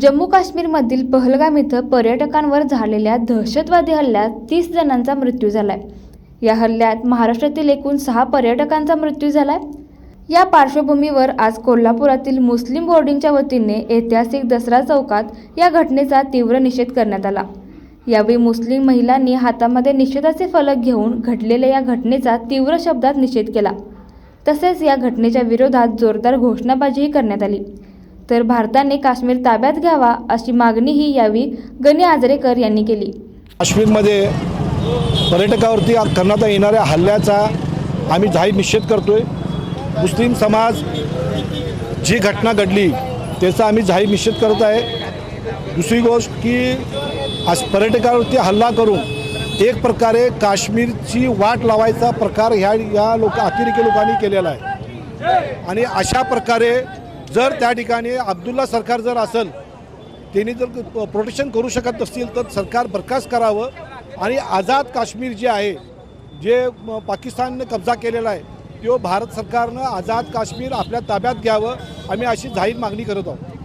जम्मू काश्मीरमधील पहलगाम इथं पर्यटकांवर झालेल्या दहशतवादी हल्ल्यात तीस जणांचा मृत्यू झाला आहे या हल्ल्यात महाराष्ट्रातील एकूण सहा पर्यटकांचा मृत्यू झाला आहे या पार्श्वभूमीवर आज कोल्हापुरातील मुस्लिम बोर्डिंगच्या वतीने ऐतिहासिक दसरा चौकात या घटनेचा तीव्र निषेध करण्यात आला. यावेळी मुस्लिम महिलांनी हातामध्ये निषेधाचे फलक घेऊन घडलेल्या या घटनेचा तीव्र शब्दात निषेध केला. तसेच या घटनेच्या विरोधात जोरदार घोषणाबाजीही करण्यात आली. तर भारताने काश्मीर ताब्यात घ्यावा अशी मागणीही यावी गणी आजरेकर यांनी केली. काश्मीरमध्ये पर्यटकावरती करण्यात येणाऱ्या हल्ल्याचा आम्ही जाहीर निषेध करतोय. मुस्लिम समाज जी घटना घडली त्याचा आम्ही जाहीर निषेध करत आहे. दुसरी गोष्ट की आज पर्यटकावरती हल्ला करून एक प्रकारे काश्मीरची वाट लावायचा प्रकार ह्या या लोक अतिरेकी लोकांनी केलेला आहे. आणि अशा प्रकारे जर त्या ठिकाणी अब्दुल्ला सरकार जर असेल त्यांनी जर प्रोटेक्शन करू शकत नसतील तर सरकार बरखास्त करावं. आणि आझाद काश्मीर जे आहे जे पाकिस्तानने कब्जा केलेला आहे तो भारत सरकारनं आझाद काश्मीर आपल्या ताब्यात घ्यावं. आम्ही अशी जाहीर मागणी करत आहोत.